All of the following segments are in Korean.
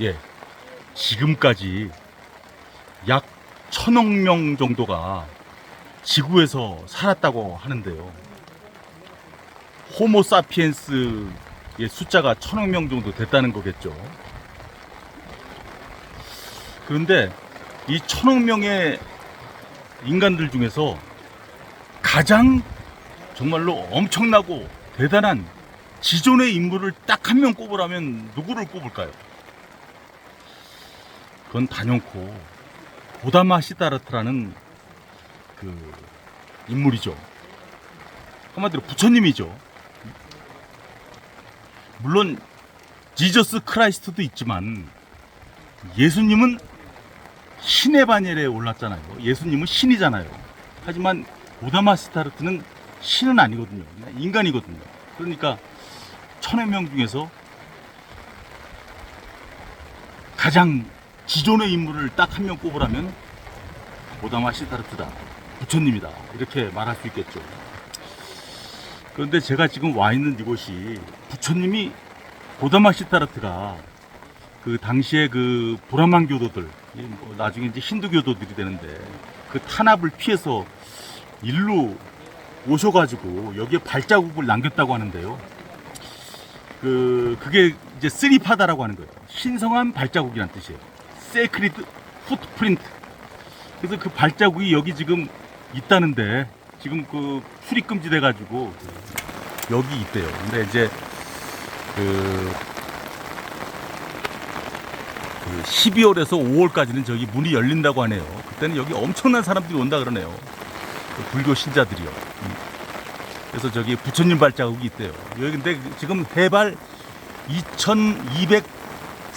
예, 지금까지 약 천억 명 정도가 지구에서 살았다고 하는데요. 호모사피엔스의 숫자가 천억 명 정도 됐다는 거겠죠. 그런데 이 천억 명의 인간들 중에서 가장 정말로 엄청나고 대단한 지존의 인물을 딱 한 명 꼽으라면 누구를 꼽을까요? 그건 단연코 고다마 시다르트라는 그 인물이죠. 한마디로 부처님이죠. 물론 지저스 크라이스트도 있지만 예수님은 신의 반열에 올랐잖아요. 예수님은 신이잖아요. 하지만 고다마 시다르트는 신은 아니거든요. 인간이거든요. 그러니까 천여 명 중에서 가장 지존의 인물을 딱 한 명 꼽으라면 고다마 시다르트다. 부처님이다. 이렇게 말할 수 있겠죠. 그런데 제가 지금 와 있는 이곳이 부처님이 고다마 시다르트가 그 당시에 그 브라만 교도들, 이뭐 나중에 이제 힌두 교도들이 되는데 그 탄압을 피해서 일로 오셔가지고 여기에 발자국을 남겼다고 하는데요. 그 그게 이제 쓰리파다라고 하는 거예요. 신성한 발자국이란 뜻이에요. 세크리드 푸트프린트. 그래서 그 발자국이 여기 지금 있다는데 지금 그 출입 금지 돼 가지고 여기 있대요. 근데 이제 그, 그 12월에서 5월까지는 저기 문이 열린다고 하네요. 그때는 여기 엄청난 사람들이 온다 그러네요. 그 불교 신자들이요. 음. 그래서 저기 부처님 발자국이 있대요. 여기 근데 지금 해발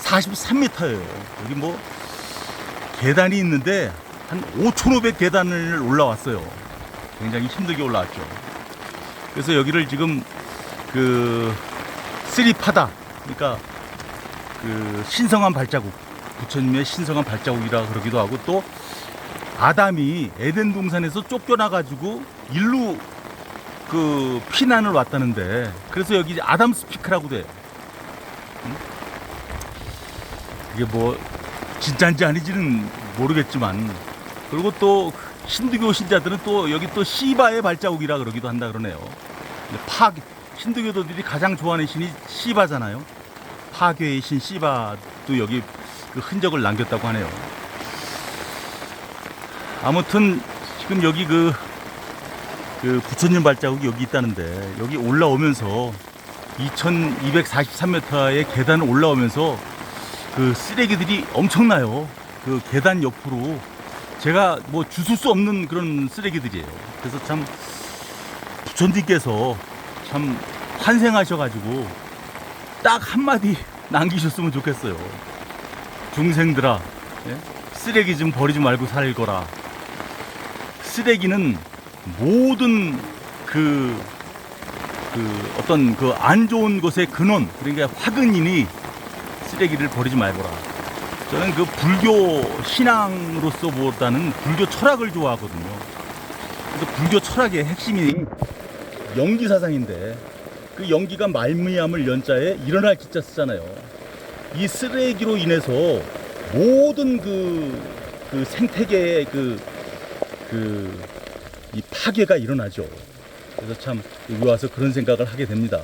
2243m예요. 여기 뭐 계단이 있는데 한 5,500 계단을 올라왔어요. 굉장히 힘들게 올라왔죠. 그래서 여기를 지금 그 쓰리파다 그러니까 그 신성한 발자국 부처님의 신성한 발자국이라 그러기도 하고 또 아담이 에덴 동산에서 쫓겨나 가지고 일로 그 피난을 왔다는데 그래서 여기 아담 스피크라고 돼. 응? 이게 뭐 진짜인지 아닌지는 모르겠지만 그리고 또 힌두교 신자들은 또 여기 또 시바의 발자국이라 그러기도 한다 그러네요. 근데 파 힌두교도들이 가장 좋아하는 신이 시바잖아요. 파괴의 신 시바도 여기 그 흔적을 남겼다고 하네요. 아무튼 지금 여기 그, 그 부처님 발자국이 여기 있다는데 여기 올라오면서 2243m의 계단을 올라오면서 그 쓰레기들이 엄청나요. 그 계단 옆으로 제가 뭐 주술 수 없는 그런 쓰레기들이에요. 그래서 참 부처님께서 참 환생하셔가지고 딱 한마디 남기셨으면 좋겠어요. 중생들아, 예? 쓰레기 좀 버리지 말고 살거라. 쓰레기는 모든 그, 그 어떤 그 안 좋은 것의 근원, 그러니까 화근이니 쓰레기를 버리지 말거라. 저는 그 불교 신앙으로서 보다는 불교 철학을 좋아하거든요. 그래서 불교 철학의 핵심이 연기 사상인데 그 연기가 말미암을 연자에 일어날 기자 쓰잖아요. 이 쓰레기로 인해서 모든 그, 그 생태계의 그, 그, 이 파괴가 일어나죠. 그래서 참 여기 와서 그런 생각을 하게 됩니다.